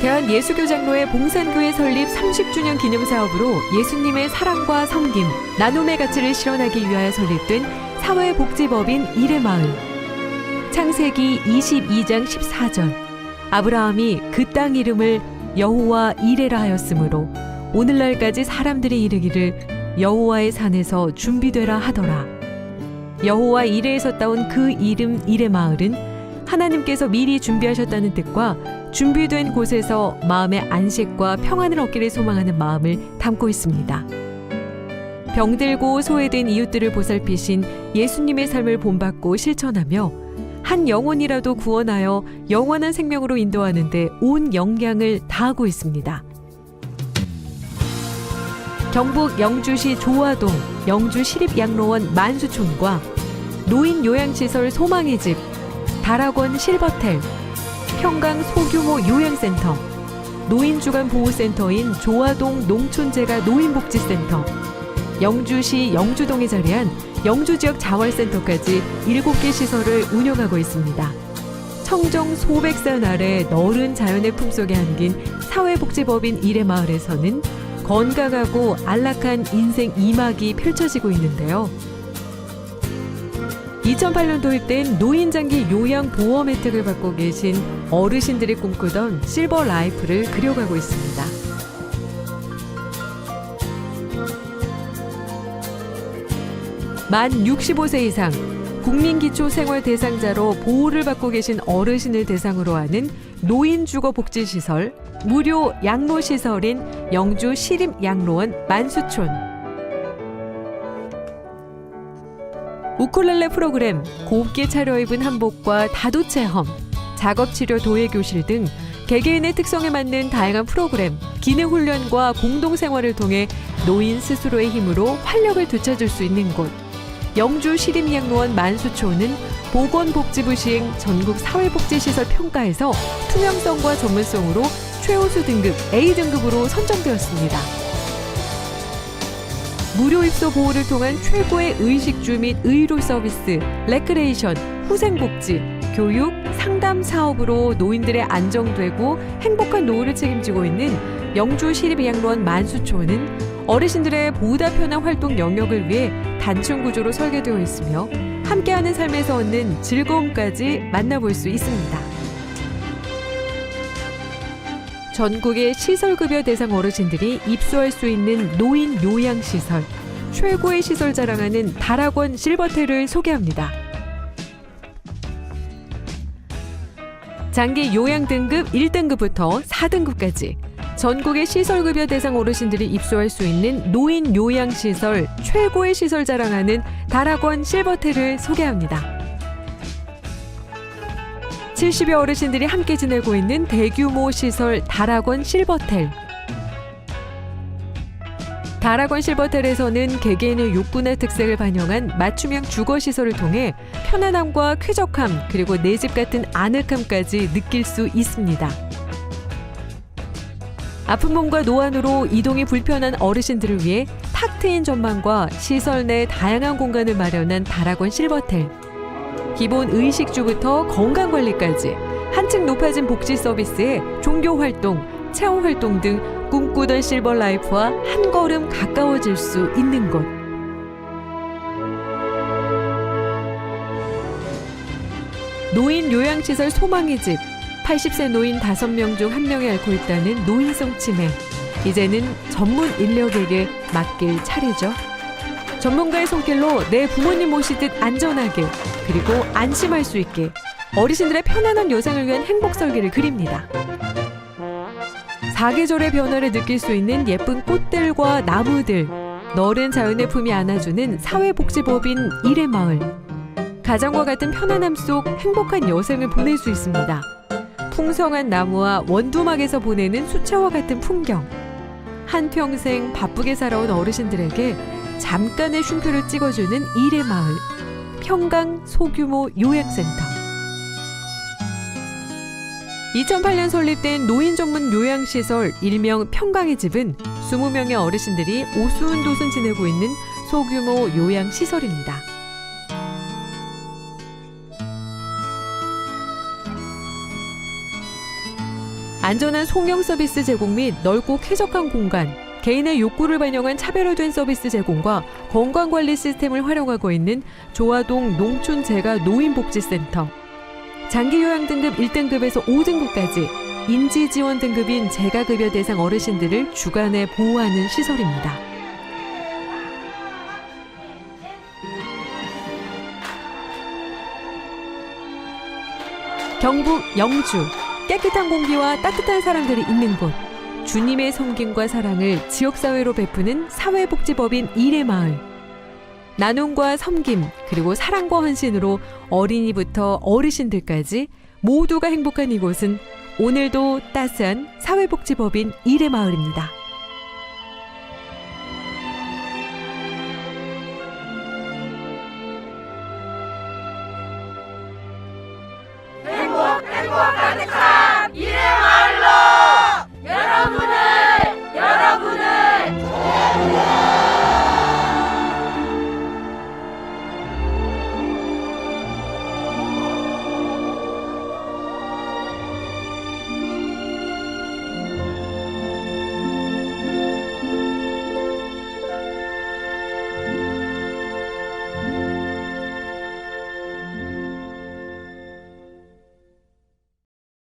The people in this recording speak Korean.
대한예수교장로회 봉산교회 설립 30주년 기념 사업으로 예수님의 사랑과 섬김, 나눔의 가치를 실현하기 위하여 설립된 사회복지법인 이레마을. 창세기 22장 14절. 아브라함이 그 땅 이름을 여호와 이레라 하였으므로 오늘날까지 사람들이 이르기를 여호와의 산에서 준비되라 하더라. 여호와 이레에서 따온 그 이름 이레마을은 하나님께서 미리 준비하셨다는 뜻과 준비된 곳에서 마음의 안식과 평안을 얻기를 소망하는 마음을 담고 있습니다. 병들고 소외된 이웃들을 보살피신 예수님의 삶을 본받고 실천하며 한 영혼이라도 구원하여 영원한 생명으로 인도하는데 온 영향을 다하고 있습니다. 경북 영주시 조화동 영주 시립양로원 만수촌과 노인 요양시설 소망의 집, 다락원 실버텔, 평강 소규모 요양센터, 노인주간 보호센터인 조화동 농촌재가 노인복지센터, 영주시 영주동에 자리한 영주지역 자활센터까지 7개 시설을 운영하고 있습니다. 청정 소백산 아래 너른 자연의 품속에 안긴 사회복지법인 이래마을에서는 건강하고 안락한 인생 이막이 펼쳐지고 있는데요. 2008년 도입된 노인장기 요양보험 혜택을 받고 계신 어르신들이 꿈꾸던 실버 라이프를 그려가고 있습니다. 만 65세 이상 국민기초생활 대상자로 보호를 받고 계신 어르신을 대상으로 하는 노인주거복지시설, 무료 양로시설인 영주 시립양로원 만수촌, 우쿨렐레 프로그램, 곱게 차려입은 한복과 다도 체험, 작업치료 도예 교실 등 개개인의 특성에 맞는 다양한 프로그램, 기능 훈련과 공동 생활을 통해 노인 스스로의 힘으로 활력을 되찾을 수 있는 곳. 영주 시립양로원 만수초는 보건복지부 시행 전국 사회복지시설 평가에서 투명성과 전문성으로 최우수 등급 A등급으로 선정되었습니다. 무료 입소 보호를 통한 최고의 의식주 및 의료 서비스, 레크레이션, 후생복지, 교육, 상담 사업으로 노인들의 안정되고 행복한 노후를 책임지고 있는 영주 시립양로원 만수초는 어르신들의 보다 편한 활동 영역을 위해 단층 구조로 설계되어 있으며 함께하는 삶에서 얻는 즐거움까지 만나볼 수 있습니다. 전국의 시설급여 대상 어르신들이 입소할 수 있는 노인 요양시설, 최고의 시설 자랑하는 다락원 실버텔을 소개합니다. 장기 요양 등급 1등급부터 4등급까지 전국의 시설급여 대상 어르신들이 입소할 수 있는 노인 요양시설 최고의 시설 자랑하는 다락원 실버텔을 소개합니다. 70여 어르신들이 함께 지내고 있는 대규모 시설 다락원 실버텔. 다락원 실버텔에서는 개개인의 욕구나 특색을 반영한 맞춤형 주거 시설을 통해 편안함과 쾌적함 그리고 내 집 같은 아늑함까지 느낄 수 있습니다. 아픈 몸과 노안으로 이동이 불편한 어르신들을 위해 탁 트인 전망과 시설 내 다양한 공간을 마련한 다락원 실버텔. 기본 의식주부터 건강 관리까지 한층 높아진 복지 서비스에 종교 활동, 체험 활동 등 꿈꾸던 실버 라이프와 한 걸음 가까워질 수 있는 곳. 노인 요양시설 소망의 집. 80세 노인 5명 중 1명이 앓고 있다는 노인성 치매. 이제는 전문 인력에게 맡길 차례죠. 전문가의 손길로 내 부모님 모시듯 안전하게 그리고 안심할 수 있게 어르신들의 편안한 여생을 위한 행복 설계를 그립니다. 사계절의 변화를 느낄 수 있는 예쁜 꽃들과 나무들, 너른 자연의 품이 안아주는 사회복지법인 이래마을. 가정과 같은 편안함 속 행복한 여생을 보낼 수 있습니다. 풍성한 나무와 원두막에서 보내는 수채화 같은 풍경. 한평생 바쁘게 살아온 어르신들에게 잠깐의 쉼표를 찍어주는 이래마을. 평강 소규모 요양센터. 2008년 설립된 노인 전문 요양시설 일명 평강의 집은 20명의 어르신들이 오순도순 지내고 있는 소규모 요양시설입니다. 안전한 송영 서비스 제공 및 넓고 쾌적한 공간, 개인의 욕구를 반영한 차별화된 서비스 제공과 건강관리 시스템을 활용하고 있는 조화동 농촌재가 노인복지센터. 장기요양 등급 1등급에서 5등급까지 인지지원 등급인 재가급여 대상 어르신들을 주간에 보호하는 시설입니다. 경북 영주 깨끗한 공기와 따뜻한 사람들이 있는 곳 주님의 섬김과 사랑을 지역사회로 베푸는 사회복지법인 일의 마을. 나눔과 섬김, 그리고 사랑과 헌신으로 어린이부터 어르신들까지 모두가 행복한 이곳은 오늘도 따스한 사회복지법인 일의 마을입니다. 행복, 행복, 가득한